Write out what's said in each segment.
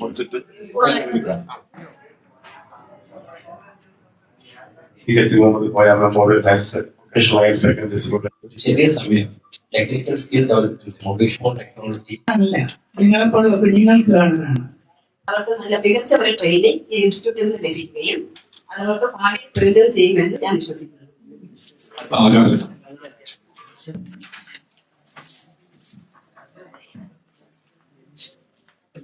കൊടുത്തിട്ട് ചെറിയ സമയം. Technical skill development mobile technology അല്ല നിങ്ങളെപ്പോലുള്ള കുഞ്ഞുങ്ങൾക്ക് കാണുന്നതാണ്. അവർക്ക് നല്ല മികച്ച ഒരു ട്രെയിനിങ് ഈ ഇൻസ്റ്റിറ്റ്യൂട്ടിൽ നിന്ന് ലഭിക്കുകയും അത് അവർക്ക് ഭാവി പ്രയോജനം ചെയ്യുമെന്ന് ഞാൻ വിശ്വസിക്കുന്നു.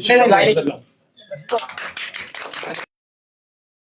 现在来一个。